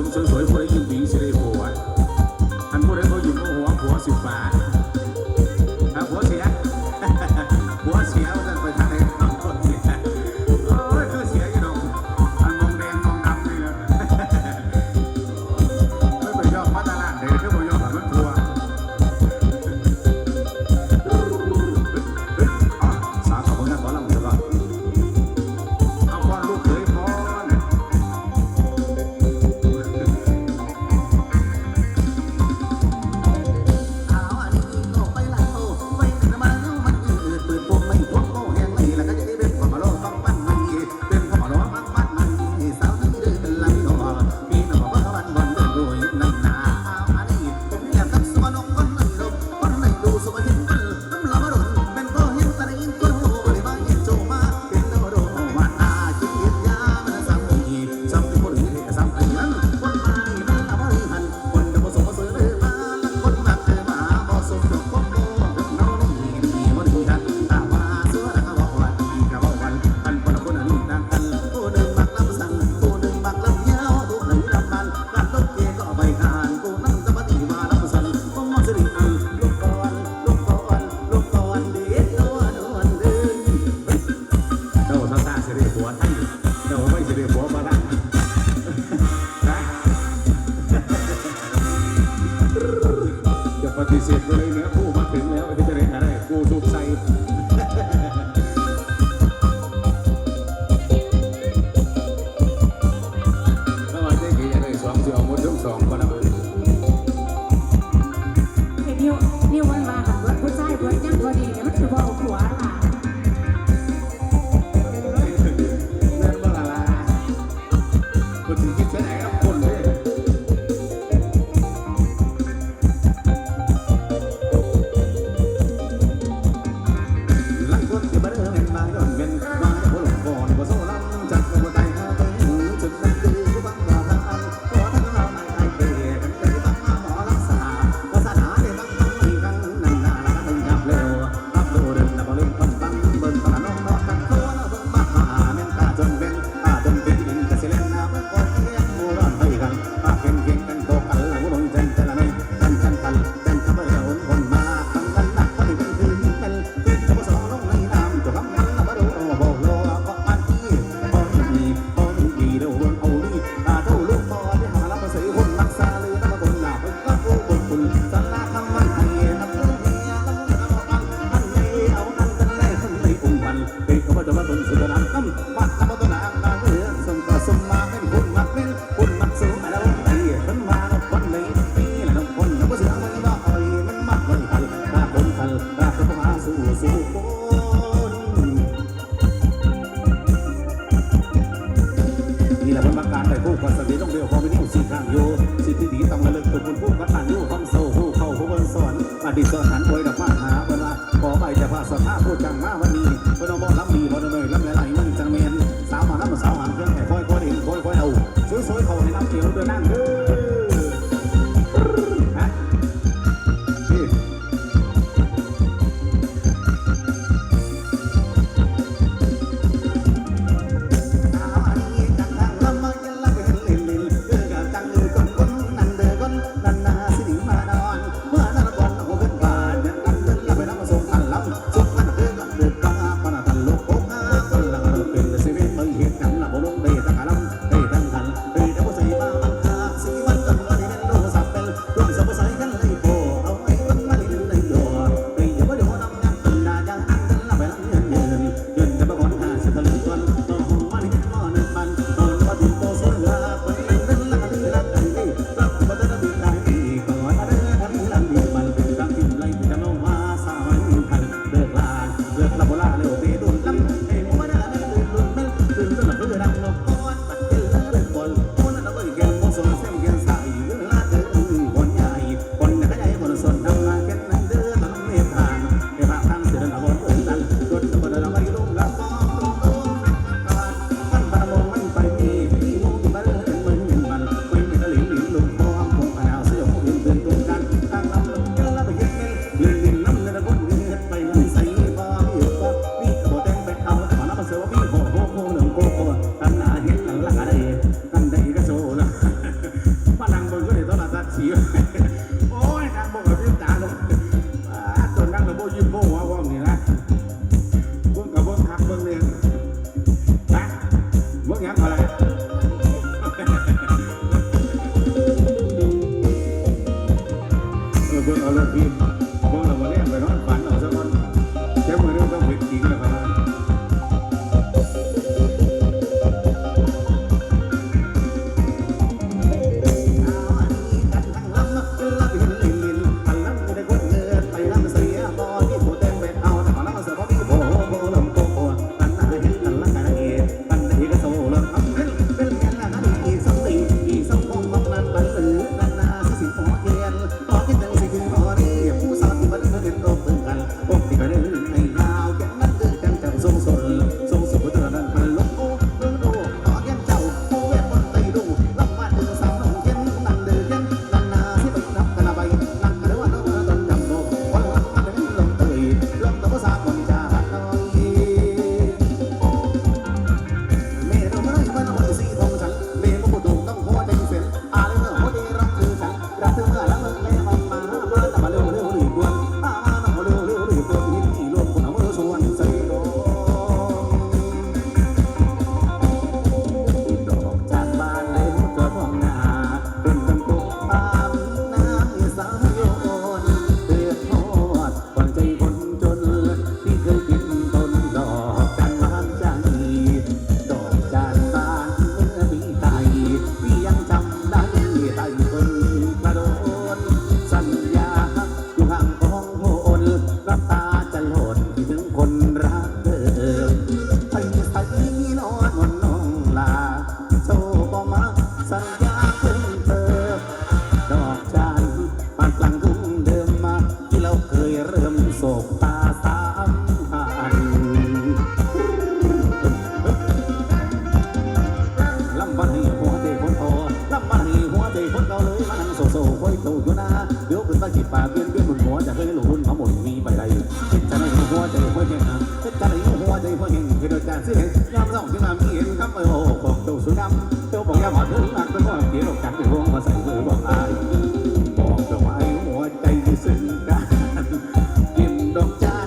สูงสวยๆผู้ใดยิ่งปีสิได้ผัวอันผู้ใดเขาอยู่ก็หัวหัวสิบบาท คุณพุ่มกันตันนิ้วคอนโซลผู้เข้าผู้บนสวนอดีตสถานป่วยดอกมาหาเวลาขอใบจะพาสภาพผู้จังมา เริ่มโศกตาสามหันลำบันให้หัวใจคนพอลำบันให้หัวใจคนเก่าเลยมานั่งโซโซ่คอยโตอยู่นะเดี๋ยวขึ้นตาจีบปากเบี้ยนเบี้ยนบนหัวจะเคยหลุนมาหมดมีไปใดเฮ็ดจะไหนหัวใจหัวแห้งเฮ็ดจะไหนหัวใจหัวแห้งเฮ็ดยการซื้อเห็นยามส่องที่มามีเห็นครับเออโอ้ของโตสุดำเจ้าบอกยามหอดเรื่องหนักเป็นว่าเกี่ยวกับการเป็นห่วง